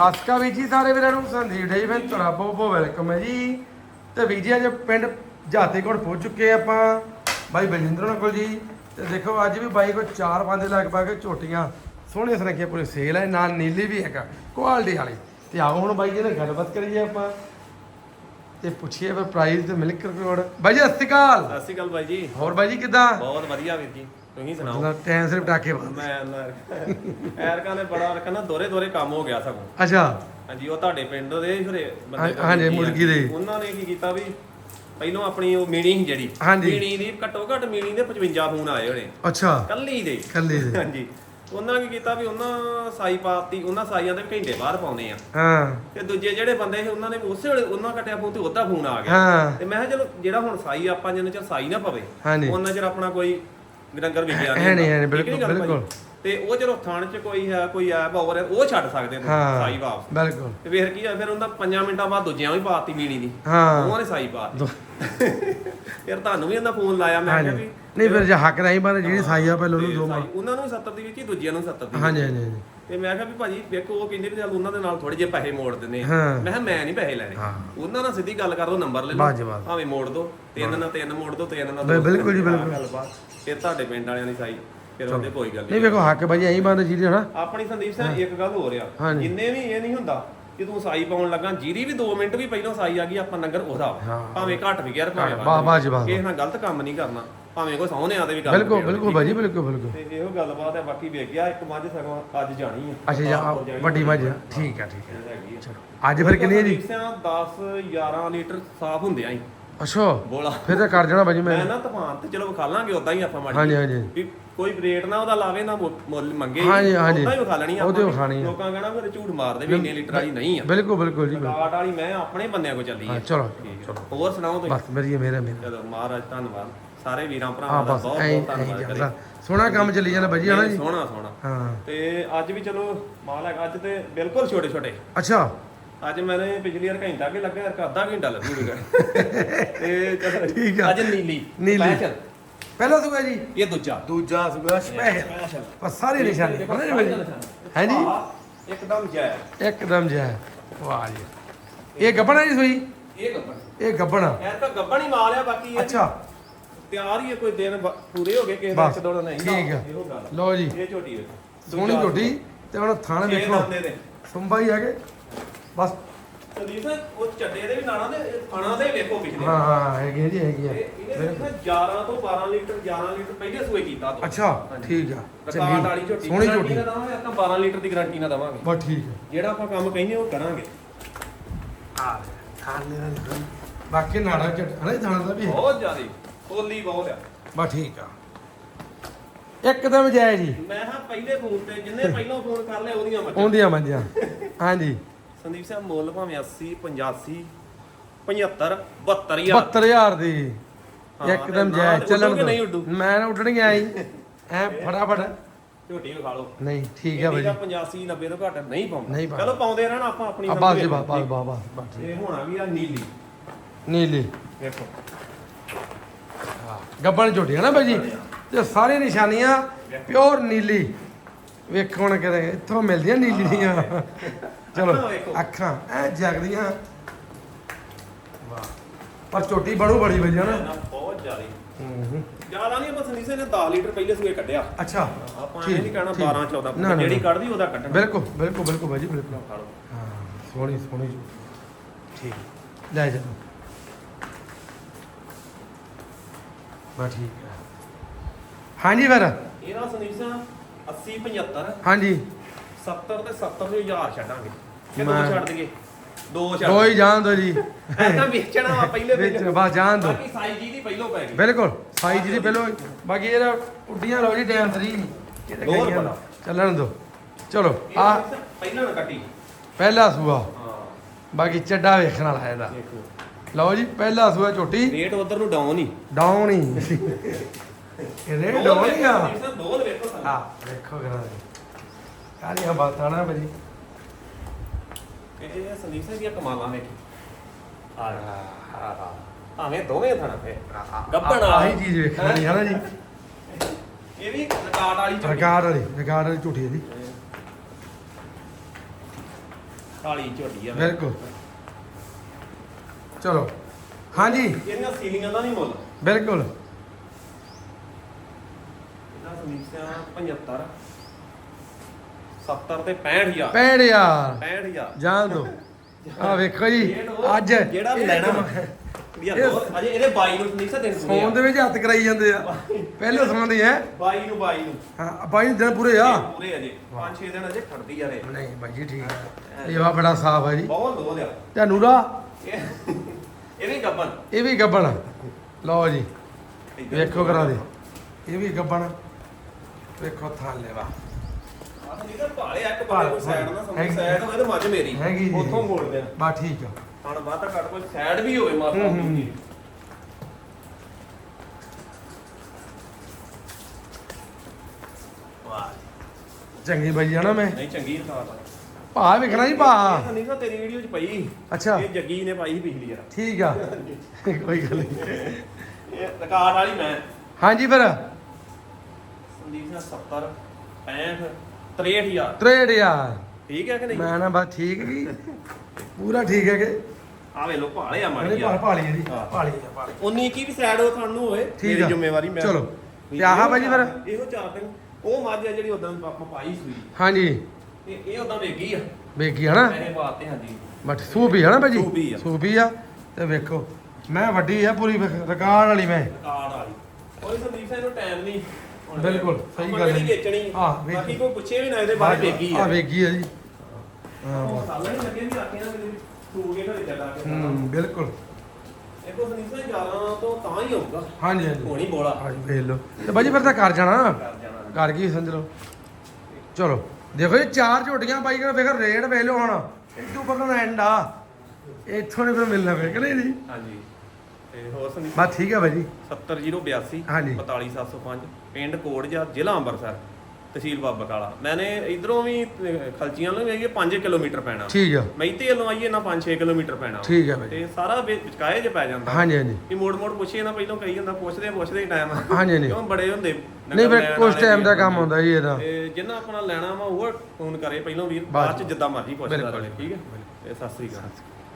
ਸਾਸਕਾ ਵੀ ਜੀ ਸਾਰੇ ਵੀਰਾਂ ਨੂੰ ਸੰਦੀਪ ਡੇ ਮੈਂ ਤੁਹਾਡਾ ਬਹੁਤ ਬਹੁਤ ਵੈਲਕਮ ਹੈ ਜੀ। ਤੇ ਵੀ ਜੀ ਅੱਜ ਪਿੰਡ ਜਾਤੇ ਕੋਲ ਪਹੁੰਚ ਚੁੱਕੇ ਆਪਾਂ ਬਾਈ ਬਲਜਿੰਦਰ ਕੋਲ ਜੀ। ਤੇ ਦੇਖੋ ਅੱਜ ਵੀ ਬਾਈ ਕੋਲ 4-5 ਲੱਖ ਪਾ ਕੇ ਝੋਟੀਆਂ ਸੋਹਣੀਆਂ ਸੁਨੱਖੀਆਂ ਪੂਰੀ ਸੇਲ ਹੈ ਨਾਲ ਨੀਲੀ ਵੀ ਹੈਗਾ ਕੁਆਲਿਟੀ ਵਾਲੀ। ਤੇ ਆਓ ਹੁਣ ਬਾਈ ਜੀ ਨਾਲ ਗੱਲਬਾਤ ਕਰੀਏ ਆਪਾਂ। ਤੇ ਪੁੱਛੀਏ ਫਿਰ ਪ੍ਰਾਈਸ ਤੇ ਮਿਲਕ ਰਿਕਾਰਡ ਬਾਈ ਜੀ ਸਤਿ ਸ਼੍ਰੀ ਅਕਾਲ। ਸਤਿ ਸ਼੍ਰੀ ਅਕਾਲ ਬਾਈ ਜੀ। ਹੋਰ ਬਾਈ ਜੀ ਕਿਦਾਂ? ਬਹੁਤ ਵਧੀਆ ਵੀਰ ਜੀ। ਤੁਸੀਂ ਸੁਣਾਓ? ਜਿਹਦਾ ਟਾਈਮ ਸਿਰ ਪਟਾਕੇ ਬੰਦ ਮੈਂ ਐਰਕਾਂ ਨੇ ਬੜਾ ਰੱਖਣਾ ਦੋਰੇ ਦੋਰੇ ਕੰਮ ਹੋ ਗਿਆ ਸਗੋਂ। ਅੱਛਾ। ਹਾਂਜੀ ਉਹ ਤੁਹਾਡੇ ਪਿੰਡ ਦੇ ਫਿਰੇ ਹਾਂ- ਹਾਂਜੀ, ਮੁਰਗੀ ਦੇ। ਉਹਨਾਂ ਨੇ ਕੀ ਕੀਤਾ ਵੀ ਪਹਿਲੋਂ ਆਪਣੀ ਉਹ ਮੀਣੀ ਸੀ ਜਿਹੜੀ ਹਾਂਜੀ। ਮੀਣੀ ਦੀ ਘੱਟੋ ਘੱਟ ਮੀਣੀ ਦੇ 55 ਫੋਨ ਆਏ ਹੋਣੇ। ਅੱਛਾ। ਕੱਲੀ ਦੇ। ਕੱਲੇ ਦੇ। ਹਾਂਜੀ। ਉਹਨਾਂ ਕੀ ਕੀਤਾ ਵੀ ਉਹਨਾਂ ਸਾਈ ਪਾਤੀ ਉਹਨਾਂ ਸਾਈਆਂ ਦੇ ਘੰਟੇ ਬਾਹਰ ਪਾਉਨੇ ਆ। ਹਾਂ। ਤੇ ਦੂਜੇ ਜਿਹੜੇ ਬੰਦੇ ਸੀ ਉਹਨਾਂ ਨੇ ਉਸੇ ਵੇਲੇ ਉਹਨਾਂ ਕੱਟਿਆ ਫੋਨ ਤੇ ਉਹਦਾ ਫੋਨ ਆ ਗਿਆ। ਹਾਂ। ਤੇ ਮੈਂ ਕਿਹਾ ਚਲੋ ਜਿਹੜਾ ਹੁਣ ਸਾਈ ਆਪਾਂ ਜਿੰਨਾ ਚਿਰ ਸਾਈ ਨਾ ਪਵੇ ਹਾਂਜੀ। ਉਹਨਾਂ ਚਿਰ ਆਪਣਾ ਕੋਈ ਵਿਕਿਆ ਹੈ ਨਹੀਂ, ਹੈ ਬਿਲਕੁਲ? ਬਿਲਕੁਲ। ਤੇ ਉਹ ਜਦੋਂ ਥਾਣ ਚ ਕੋਈ ਹੈ ਕੋਈ ਐ ਬੌਰ ਹੈ ਉਹ ਛੱਡ ਸਕਦੇ ਨੇ ਸਾਈ ਵਾਪਸ। ਬਿਲਕੁਲ। ਤੇ ਵੇਖ ਕੀ ਆ ਫਿਰ ਉਹਨਾਂ 5 ਮਿੰਟਾਂ ਬਾਅਦ ਦੂਜਿਆਂ ਵੀ ਪਾਤੀ ਮੀਣੀ ਦੀ। ਹਾਂ। ਉਹਨਾਂ ਨੇ ਸਾਈ ਪਾਤੀ। ਫਿਰ ਤੁਹਾਨੂੰ ਵੀ ਉਹਨਾਂ ਫੋਨ ਲਾਇਆ ਮੈਂ ਕਿਹਾ ਵੀ ਨਹੀਂ ਫਿਰ ਜੇ ਹੱਕ ਨਹੀਂ ਬੰਦੇ ਜਿਹੜੀ ਸਾਈ ਆ ਪਹਿਲਾਂ ਉਹਨੂੰ ਦੋ ਸਾਈ- ਉਹਨਾਂ ਨੂੰ ਵੀ 70 ਦੀ ਵਿੱਚ ਹੀ ਦੂਜਿਆਂ ਨੂੰ 70 ਦੀ ਹਾਂਜੀ ਹਾਂਜੀ ਤੇ ਮੈਂ ਕਿਹਾ ਵੀ ਭਾਜੀ ਵੇਖੋ ਉਹ ਕਹਿੰਦੇ ਵੀ ਚੱਲ ਉਹਨਾਂ ਦੇ ਨਾਲ ਥੋੜੇ ਜਿਹੇ ਪੈਸੇ ਮੋੜ ਹਾਂ। ਮੈਂ ਕਿਹਾ ਮੈਂ ਨਹੀਂ ਪੈਸੇ ਲੈਣੇ। ਉਹਨਾਂ ਨਾਲ ਸਿੱਧੀ ਗੱਲ ਕਰ ਲਓ ਨੰਬਰ ਲੈ ਲਓ। ਭਾਵੇਂ ਮੋੜ ਦਿਓ ਤਿੰਨ ਨਾਲ ਤਿੰਨ ਮੋੜ ਦਿਓ ਤਿੰਨ ਨਾਲ ਬਿਲ- ਦੋ। ਬਿਲਕੁਲ ਜੀ, ਬਿਲਕੁਲ। ਗੱਲਬਾਤ। ਫਿਰ ਤੁਹਾਡੇ ਪਿੰਡ ਵਾਲਿਆਂ ਦੀ ਸਾਈ ਫਿਰ ਉਹਦੇ ਕੋਈ ਗੱਲ ਨਹੀਂ ਵੇਖੋ ਹੱਕ ਭਾਜੀ ਐਂ ਬੰਦੇ ਜਿਹੜੀ ਹਨਾ ਆਪਣੀ ਸੰਦੀਪ ਸਿੰਘ ਇੱਕ ਗੱਲ ਹੋ ਰਿਹਾ ਹਾਂਜੀ। ਜਿੰਨੇ ਵੀ ਇਹ ਨਹੀਂ ਹੁੰਦਾ ਕਿ ਤੂੰ ਸਾਈ ਪਾਉਣ ਲੱਗਾ ਜੀਰੀ ਵੀ 2 ਮਿੰਟ ਵੀ ਪਹਿਲਾਂ ਸਾਈ ਆ ਗਈ ਆਪਾਂ ਨੰਗਰ ਉਹਦਾ ਵਾ। ਹਾਂ। ਭਾਵੇਂ ਘੱਟ ਵੀ ਗਿਆ ਤੇ ਭਾਵੇਂ ਵਾਹ, ਵਾਹ ਜੀ। ਵਾਹ। ਕਿਸੇ ਨਾਲ ਗਲਤ ਕੰਮ ਨਹੀਂ ਕਰਨਾ ਭਾਵੇਂ ਕੋਈ ਸਹੁਣੇ ਆ ਤੇ ਵੀ ਗੱਲ ਬਿਲਕੁਲ। ਬਿਲਕੁਲ ਭਾਜੀ ਬਿਲਕੁਲ ਬਿਲਕੁਲ ਤੇ ਇਹੋ ਗੱਲਬਾਤ ਹੈ ਬਾਕੀ ਵੇਖ ਗਿਆ ਇੱਕ ਮੱਝ ਸਗੋਂ ਅੱਜ ਜਾਣੀ ਹੈ ਅੱਛਾ ਜੀ ਆਹ ਵੱਡੀ ਮੱਝ ਆ। ਠੀਕ ਆ ਠੀਕ ਆ ਹੈਗੀ ਆ। ਚਲੋ ਅੱਜ ਫਿਰ ਕਿੰਨੀ ਹੈ ਜੀ ਸੰਦੀਪ ਸਿੰਘ 10 11 ਲੀਟਰ ਸਾਫ਼ ਹੁੰਦੇ ਆਂ ਅੱਛਾ ਬੋਲਾ। ਫਿਰ ਤਾਂ ਕਰ ਜਾਣਾ ਭਾਜੀ ਮੈਂ। ਮੈਂ ਨਾ ਤੂਫਾਨ ਤੇ ਚਲੋ ਵਿਖਾ ਲਾਂਗੇ ਉਦਾਂ ਹੀ ਆਪਾਂ ਮਾੜੀ ਹਾਂਜੀ ਹਾਂਜੀ। ਵੀ ਕੋਈ ਰੇਟ ਨਾ ਉਹਦਾ ਲਾਵੇ ਨਾ ਮੁ- ਮੁੱਲ ਮੰਗੇ। ਹਾਂਜੀ, ਹਾਂਜੀ। ਉਦਾਂ ਹੀ ਵਿਖਾ ਲੈਣੀ ਉਹ ਤੇ ਵਿਖਾਣੀ ਆ। ਲੋਕਾਂ ਕਹਿਣਾ ਫਿਰ ਝੂਠ ਮਾਰਦੇ ਵੀ ਇੰਨੇ ਲੀਟਰ ਵਾਲੀ ਨਹੀਂ ਆ। ਬਿਲਕੁਲ ਬਿਲਕੁਲ ਜੀ ਬਿਲਕੁਲ। ਕਾਟ ਵਾਲੀ ਮੈਂ ਆਪਣੇ ਬੰਦਿਆਂ ਕੋ ਚੱਲੀ ਹਾਂ ਆ ਚਲੋ ਠੀਕ ਚਲੋ। ਹੈ। ਹੋਰ ਸੁਣਾਓ ਤੁਸੀਂ? ਬਸ ਮੇਰੀ ਮੇਰਾ ਮੇਰਾ। ਚਲੋ ਮਹਾਰਾਜ ਧੰਨਵਾਦ। ਸਾਰੇ ਵੀਰਾਂ ਹਾਂ ਭਰਾਵਾਂ ਦਾ ਬਸ ਬਹੁਤ ਐਂ ਬਹੁਤ ਐਂ ਧੰਨਵਾਦ ਕਰੇ ਸੋਹਣਾ ਕੰਮ ਚੱਲੀ ਜਾਂਦਾ ਭਾਜੀ ਹਨਾ ਜੀ? ਸੋਹਣਾ ਸੋਹਣਾ। ਹਾਂ। ਤੇ ਅੱਜ ਵੀ ਚਲੋ ਮਾਲ ਹੈਗਾ ਅੱਜ ਤੇ ਬਿਲਕੁਲ ਛੋਟੇ ਛੋਟੇ ਅੱਛਾ। ਅੱਜ ਮੈਨੇ ਪਿਛਲੀ ਵਾਰ ਘੰਟਾ ਕੇ ਲੱਗਾ ਯਾਰ ਅੱਧਾ ਘੰਟਾ ਲੱਗੂਗਾ ਤੇ ਚਲੋ ਠੀਕ ਆ। ਅੱਜ ਨੀਲੀ ਨੀਲੀ। Special। ਪਹਿਲਾ ਸੁਗਾ ਜੀ? ਇਹ ਦੂਜਾ। ਦੂਜਾ ਸੁਗਾ ਸਪੈਸ਼ਲ। ਬਸ ਸਾਰੇ ਨਿਸ਼ਾਨੇ ਪਤਾ ਨਹੀਂ ਭਾਜੀ। ਹੈ ਜੀ? ਆਹ, ਇੱਕਦਮ ਜੈ। ਇੱਕਦਮ ਜਿਹਾ ਵਾਹ ਜੀ। ਇਹ ਗੱਬਣਾ ਜੀ ਸੋਈ? ਇਹ ਗੱਬਣ। ਇਹ ਗੱਬਣਾ ਇਹ ਤਾਂ ਗੱਬਣ ਹੀ ਮਾਲ ਆ ਬਾਕੀ ਇਹ ਅੱਛਾ। ਤਿਆਰ ਹੀ ਹੈ ਕੋਈ ਦਿਨ ਬ- ਪੂਰੇ ਹੋ ਗਏ ਕਿਸੇ ਬਸ, ਦਾ ਚਦੋੜ ਨਹੀਂ। ਠੀਕ ਆ। ਇਹੋ ਗੱਲ ਲਓ ਜੀ। ਇਹ ਝੋਟੀ ਵੇਖੋ ਸੋਹਣੀ ਝੋਟੀ ਤੇ ਹੁਣ ਥਾਣ ਵੇਖੋ। ਸੁੰਬਾ ਹੀ ਹੈਗੇ। ਬਸ। ਸੰਦੀਪ ਸਿੰਘ, ਉਹ ਚੱਡੇ ਦੇ ਵੀ ਨਾਣਾ ਦੇ ਥਾਣਾ ਦੇ ਵੇਖੋ ਪਿਛਲੇ ਹਾਂ ਹਾਂ ਹੈਗੀ ਆ ਜੀ ਹੈਗੀ ਆ। ਇਹ- ਇਹਨੇ ਦੇਖਿਆ 11 ਤੋਂ 12 ਲੀਟਰ 11 ਲੀਟਰ ਪਹਿਲੇ ਸੂਏ ਕੀਤਾ ਤੋਂ ਅੱਛਾ ਠੀਕ ਆ। ਰਿਕਾਰਡ ਵਾਲੀ ਝੋਟੀ। ਸੋਹਣੀ ਗਾਰੰਟੀ ਝੋਟੀ। ਨਾ ਦਵਾਂਗੇ ਆਪਾਂ 12 ਲੀਟਰ ਦੀ ਗਾਰੰਟੀ ਨਾ ਦਵਾਂਗੇ। ਬਸ ਠੀਕ ਆ। ਜਿਹੜਾ ਆਪਾਂ ਕੰਮ ਕਹਿੰਦੇ ਉਹ ਕਰਾਂਗੇ। ਆ ਖਾਣੇ ਨਾਲ ਬਾਕੀ ਨਾੜਾ ਚ ਹਣੇ ਥਾਣਾ ਦਾ ਵੀ ਹੈ। ਬਹੁਤ ਜ਼ਿਆਦੀ ਕੋਲੀ ਬਹੁਤ ਆ। ਬਸ ਠੀਕ ਆ। ਇੱਕਦਮ ਜਾਇ ਜੀ। ਮੈਂ ਹਾਂ ਪਹਿਲੇ ਫੋਨ ਤੇ ਜਿੰਨੇ ਪਹਿਲਾਂ ਫੋਨ ਕਰ ਲਿਆ ਉਹਦੀਆਂ ਮੱਝਾਂ। ਆਉਂਦੀਆਂ ਮੰਜੀਆਂ ਹਾਂਜੀ। ਸੰਦੀਪ ਸਿੰਘ ਮੁੱਲ ਭਾਵੇਂ 80 85 75 72000 72000 ਦੀ। ਹਾਂ, ਇੱਕਦਮ ਨਾਲ ਚੱਲਣ ਨਹੀਂ ਉੱਡੂ? ਦੋ ਮੈਂ ਨਾ ਉੱਡਣ ਗਿਆ ਜੀ। ਐ ਫਟਾਫਟ। ਝੋਟੀ ਵਿਖਾ ਲਓ। ਨਹੀਂ ਠੀਕ ਭਾਜੀ ਤਾਂ 85 90 ਤੋਂ ਘੱਟ ਨਹੀਂ ਪਾਉਂਦਾ। ਨਹੀਂ ਪਾਉਂਦਾ। ਚਲੋ ਪਾਉਂਦੇ ਰਹਿਣਾ ਆਪਾਂ ਆਪਣੀ ਬਸ ਜੀ ਬਸ ਬਸ। ਬਸ। ਇਹ ਹੋਣਾ ਵੀ ਆ ਨੀਲੀ। ਨੀਲੀ। ਵੇਖੋ ਗੱਬਣ ਝੋਟੀ ਹੈ ਨਾ ਭਾਜੀ ਤੇ ਸਾਰੀ ਨਿਸ਼ਾਨੀਆਂ ਪਿਓਰ ਨੀਲੀ। ਵੇਖੋ ਹੁਣ ਕਿਤੇ ਇੱਥੋਂ ਮਿਲਦੀਆਂ ਨੀਲੀ ਦੀਆਂ ਚਲੋ ਅੱਖਾਂ ਵੇਖੋ। ਅੱਖਾਂ ਐ ਜਗਦੀਆਂ ਵਾਹ ਪਰ ਝੋਟੀ ਬੜੂ ਬੜੀ ਵਜਾ ਨਾ ਨਾ ਬਹੁਤ ਜ਼ਿਆਦਾ ਹੂੰ ਹੂੰ। ਜ਼ਿਆਦਾ ਨਹੀਂ ਆਪਾਂ ਸੰਦੀਪ ਸਿੰਘ ਨੇ 10 ਲੀਟਰ ਪਹਿਲੇ ਸੂਏ ਕੱਢਿਆ ਅੱਛਾ ਆਪਾਂ ਠੀਕ, ਇਹ ਨਹੀਂ ਕਹਿਣਾ ਠੀਕ। 12 14 ਨਾ, ਨਾ, ਜਿਹੜੀ ਨਾ। ਕੱਢਦੀ ਉਹਦਾ ਕੱਢਣਾ ਬਿਲਕੁਲ ਬਿਲਕੁਲ ਬਿਲਕੁਲ ਭਾਜੀ ਬਿਲਕੁਲ ਖਾ ਲਓ। ਹਾਂ ਸੋਹਣੀ ਸੋਹਣੀ। ਠੀਕ ਲੈ ਜਾ ਠੀਕ ਹੈ ਹਾਂਜੀ ਫਿਰ ਇਹਦਾ ਸੰਦੀਪ ਸਿੰਘ 80 75 ਹਾਂਜੀ। 70 ਤੇ 70 ਦੇ ਹਜ਼ਾਰ ਛੱਡਾਂਗੇ। ਕਿ ਦੋ ਮੈਂ- ਛੱਡ ਦਈਏ? ਦੋ ਛੱਡ ਦੋ ਹੀ ਜਾਣ ਦੋ ਜੀ। ਐਦਾਂ ਵੇਚਣਾ ਵਾ ਪਹਿਲੇ ਵਿੱਚ ਬਸ ਜਾਣ ਦੋ। ਬਾਕੀ ਸਾਈ ਜੀ ਦੀ ਪਹਿਲੋਂ ਪੈ ਗਈ। ਬਿਲਕੁਲ ਸਾਈ ਜੀ ਦੀ ਪਹਿਲੋਂ ਬਾਕੀ ਇਹਦਾ ਉੱਡੀਆਂ ਲਓ ਜੀ ਟਾਈਮ 3 ਹੋਰ ਬੜਾ। ਚੱਲਣ ਦੋ। ਚਲੋ ਆ ਪਹਿਲਾਂ ਨਾ ਕੱਟੀ। ਪਹਿਲਾ ਸੂਆ। ਹਾਂ। ਬਾਕੀ ਚੱਡਾ ਵੇਖਣ ਵਾਲਾ ਇਹਦਾ। ਦੇਖੋ। ਲਓ ਜੀ ਪਹਿਲਾ ਸੂਆ ਝੋਟੀ। ਰੇਟ ਉਧਰ ਨੂੰ ਡਾਊਨ ਹੀ। ਡਾਊਨ ਹੀ। ਇਹਦੇ ਡਾਊਨ ਹੀ ਵੇਖੋ ਸਾਨੂੰ। ਆ ਵੇਖੋ ਕਰਾਂ ਕਾਲੀਆਂ ਬਾਤਾਂ ਨਾ ਬਜੀ ਇਹ ਸੰਦੀਪ ਸਿੰਘ ਦੀਆਂ ਕਮਾਲਾਂ ਵੇਖੀ ਆ ਆ ਭਾਵੇਂ ਦੋਵੇਂ ਥਣਾ ਫੇ ਗੱਬਣ ਆਹੀ ਚੀਜ਼ ਵੇਖਣੀ ਹੈ ਨਾ ਜੀ। ਇਹ ਵੀ ਰਿਕਾਰਡ ਵਾਲੀ। ਰਿਕਾਰਡ ਵਾਲੀ ਰਿਕਾਰਡ ਵਾਲੀ ਝੂਠੀ ਹੈ ਜੀ। ਕਾਲੀ ਝੋਟੀ ਆ। ਬਿਲਕੁਲ। ਚਲੋ। ਹਾਂਜੀ। ਇਹਦੀਆਂ ਸੀਲੀਆਂ ਦਾ ਨਹੀਂ ਮੁੱਲ। ਬਿਲਕੁਲ। ਇਹਦਾ ਸਮੀਸਿਆ 75 70 ਤੇ 65000 ਪੈੜ ਯਾਰ 65000 ਜਾਣ ਦੋ। ਆ ਵੇਖੋ ਜੀ ਅੱਜ। ਜਿਹੜਾ ਲੈਣਾ ਵਾ। ਇਹ- ਦੋ- ਅਜੇ ਇਹਦੇ 22 ਨੂੰ ਨਹੀਂ ਸਾ ਦਿਨ ਪੂਰੇ ਫੋਨ ਦੇ ਵਿੱਚ ਹੱਥ ਕਰਾਈ ਜਾਂਦੇ ਆ। ਪਹਿਲੇ ਸਮਾਂ ਦੀ ਹੈ 22 ਨੂੰ 22 ਨੂੰ। ਹਾਂ ਬਾਈ ਦਿਨ ਪੂਰੇ ਆ। ਪੂਰੇ ਅਜੇ 5-6 ਦਿਨ ਅਜੇ ਖੜਦੀ ਆ ਰੇ ਨਹੀਂ ਬਾਈ ਜੀ ਠੀਕ ਹੈ। ਇਹ ਵਾ ਬੜਾ ਸਾਫ਼ ਹੈ ਜੀ। ਬਹੁਤ ਦੋ ਲਿਆ ਤੇ ਨੂਰਾ? ਇਹ ਵੀ ਗੱਬਨ ਇਹ ਵੀ ਗੱਬਣ। ਲਓ ਜੀ ਵੇਖੋ ਕਰਾ ਦੇ। ਇਹ ਵੀ ਗੱਬਣ। ਵੇਖੋ ਥਾਂ ਲੈਵਾ ਆਹ ਨਹੀਂ ਤਾਂ ਭਾਲੇ ਇੱਕ ਪਾਲੇ ਕੋਈ ਸਾਈਡ ਨਾ ਸਮਝ ਹੈਗੀ। ਸਾਈਡ ਹੋਵੇ ਤੇ ਮੱਝ ਮੇਰੀ। ਹੈਗੀ ਜੀ। ਉੱਥੋਂ ਮੋੜ ਦੇ ਬਾ ਠੀਕ ਆ। ਹਣ ਬਾਤ ਘੱਟ ਕੋਈ ਸਾਈਡ ਵੀ ਹੋਵੇ ਮਾਤਾ ਹੂੰ, ਹੂੰ। ਦੀ ਵਾਹ ਚੰਗੀ ਬਾਈ ਜਾਣਾ ਮੈਂ। ਨਹੀਂ ਚੰਗੀ ਥਾਂ ਤਾਂ। ਭਾ ਵੇਖਣਾ ਜੀ ਭਾ। ਨਹੀਂ ਤਾਂ ਤੇਰੀ ਵੀਡੀਓ ਚ ਪਈ। ਅੱਛਾ। ਇਹ ਜੱਗੀ ਨੇ ਪਾਈ ਸੀ ਪਿਛਲੀ ਵਾਰ। ਠੀਕ ਆ। ਕੋਈ ਗੱਲ ਨਹੀਂ। ਇਹ ਰਿਕਾਰਡ ਵਾਲੀ ਮੈਂ। ਹਾਂਜੀ ਫਿਰ। ਸੰਦੀਪ ਸਿੰਘ 70 65 63000 ਤਰੇੜ ਯਾਰ ਠੀਕ ਹੈ ਕਿ ਨਹੀਂ? ਮੈਂ ਨਾ ਬਸ ਠੀਕ ਵੀ ਪੂਰਾ ਠੀਕ ਹੈ ਕਿ? ਆ ਵੇ ਲੋ ਭਾਲੇ ਆ ਅਰੇ ਮਾੜੀ ਭਾ ਭਾਲੀ ਹੈ ਜੀ ਹਾਂ। ਭਾਲੀ ਹੈ ਭਾਲੀ। ਉਨੀ ਕੀ ਵੀ ਸਾਈਡ ਉਹ ਤੁਹਾਨੂੰ ਹੋਵੇ ਠੀਕ ਮੇਰੀ ਆ। ਜ਼ਿੰਮੇਵਾਰੀ ਮੈਂ। ਚਲੋ। ਤੇ ਆਹ ਬਾਜੀ ਫਿਰ? ਇਹੋ ਚਾਰ ਦਿਨ। ਉਹ ਮੱਝ ਆ ਜਿਹੜੀ ਉਦੋਂ ਆਪਾਂ ਪਾਈ ਸੂਈ ਹਾਂਜੀ। ਤੇ ਇਹ ਉਦੋਂ ਵੇਗੀ ਆ। ਵੇਖੀ ਹਨਾ ਪੈਸੇ ਪਾਤੇ ਹਾਂਜੀ। ਬਟ ਸੂਪੀ ਹੈ ਨਾ ਭਾਜੀ? ਸੂਪੀ ਆ। ਸੂਪੀ ਆ। ਤੇ ਵੇਖੋ ਮੈਂ ਵੱਡੀ ਆ ਪੂਰੀ ਰਿਕਾਰਡ ਵਾਲੀ ਮੈਂ। ਵਾਲੀ। ਕੋਈ ਸੰਦੀਪ ਸਿੰਘ ਨੂੰ ਟਾਈਮ ਨਹੀਂ ਬਿਲਕੁਲ, ਸਹੀ ਗੱਲ ਹੈ। ਵੇਚਣੀ? ਹਾਂ। ਬਾਕੀ ਕੋਈ ਪੁੱਛੇ ਵੀ ਨਾ ਇਹਦੇ ਬਾਰੇ ਵੇਗੀ ਆ। ਆ ਵੇਖੀ ਆ ਜੀ। ਹਾਂ ਮਸਾਲਾ ਨਹੀਂ ਲੱਗੇ ਵੀ ਆਖੇ ਨਾ ਮੇਰੇ ਸੂ ਕੇ ਘਰੇ ਚੱਲਾ ਕੇ। ਹੂੰ ਬਿਲਕੁਲ। ਇਹ ਕੋ ਸੰਦੀਪ ਸਿੰਘ ਜ਼ਿਆਦਾ ਤੋਂ ਤਾਂ ਹੀ ਹੋਊਗਾ ਹਾਂਜੀ ਹਾਂਜੀ। ਹੋਣੀ ਬੋਲਾ। ਹਾਂਜੀ ਵੇਖ ਲਓ। ਤੇ ਭਾਜੀ ਫਿਰ ਤਾਂ ਕਰ ਜਾਣਾ। ਕਰ ਜਾਣਾ। ਕਰ ਗਈ ਸਮਝ ਲਓ। ਚਲੋ ਦੇਖੋ ਜੀ ਚਾਰ ਝੋਟੀਆਂ ਬਾਈ ਕਰ ਵੇਖ ਰੇਟ ਵੇਖ ਲਓ ਹੁਣ। ਇਦੋਂ ਬਗਨ ਐਂਡ ਆ। ਇੱਥੋਂ ਨਹੀਂ ਫਿਰ ਮਿਲਣਾ ਵੇ ਕਿ ਨਹੀਂ ਜੀ? ਹਾਂਜੀ। ਤੇ ਹੋਰ ਸੰਦੀਪ ਬਸ ਠੀਕ ਹੈ ਭਾਜੀ। 70082 ਹਾਂਜੀ। 45705 ਪਿੰਡ ਕੋੜਜਾ ਜ਼ਿਲ੍ਹਾ ਅੰਮ੍ਰਿਤਸਰ ਤਹਿਸੀਲ ਬਾਬਾ ਕਾਲਾ। ਮੈਨੇ ਇਧਰੋਂ ਵੀ ਖਲਚੀਆਂ ਨੂੰ ਵੀ 5 ਕਿਲੋਮੀਟਰ ਪੈਣਾ। ਠੀਕ ਆ। ਮੈਤੇ ਵੱਲੋਂ ਆਈਏ ਨਾ 5-6 ਕਿਲੋਮੀਟਰ ਪੈਣਾ। ਠੀਕ ਹੈ ਭਾਜੀ। ਤੇ ਸਾਰਾ ਵਿੱਚ- ਵਿਚਕਾਏ ਜੇ ਪੈ ਜਾਂਦਾ। ਹਾਂਜੀ ਹਾਂਜੀ। ਕਿ ਮੋੜ ਮੋੜ ਪੁੱਛੇ ਨਾ ਪਹਿਲਾਂ ਕਹੀ ਜਾਂਦਾ ਪੁੱਛਦੇ ਪੁੱਛਦੇ ਟਾਈਮ ਹਾਂਜੀ ਹਾਂਜੀ। ਕਿਉਂ ਬੜੇ ਹੁੰਦੇ? ਨਹੀਂ ਫਿਰ ਕੁਝ ਟਾਈਮ ਦਾ ਕੰਮ ਹੁੰਦਾ ਜੀ ਇਹਦਾ। ਤੇ ਜਿੰਨਾ ਆਪਣਾ ਲੈਣਾ ਵਾ ਉਹ ਫੋਨ ਕਰੇ ਪਹਿਲਾਂ ਵੀਰ। ਬਾਅਦ ਚ ਜਿੱਦਾਂ ਮਰਜ਼ੀ ਪੁੱਛਦਾ। ਰਹੇ ਠੀਕ ਹੈ ਤੇ ਸਤਿ ਸ੍ਰੀ ਅਕਾਲ।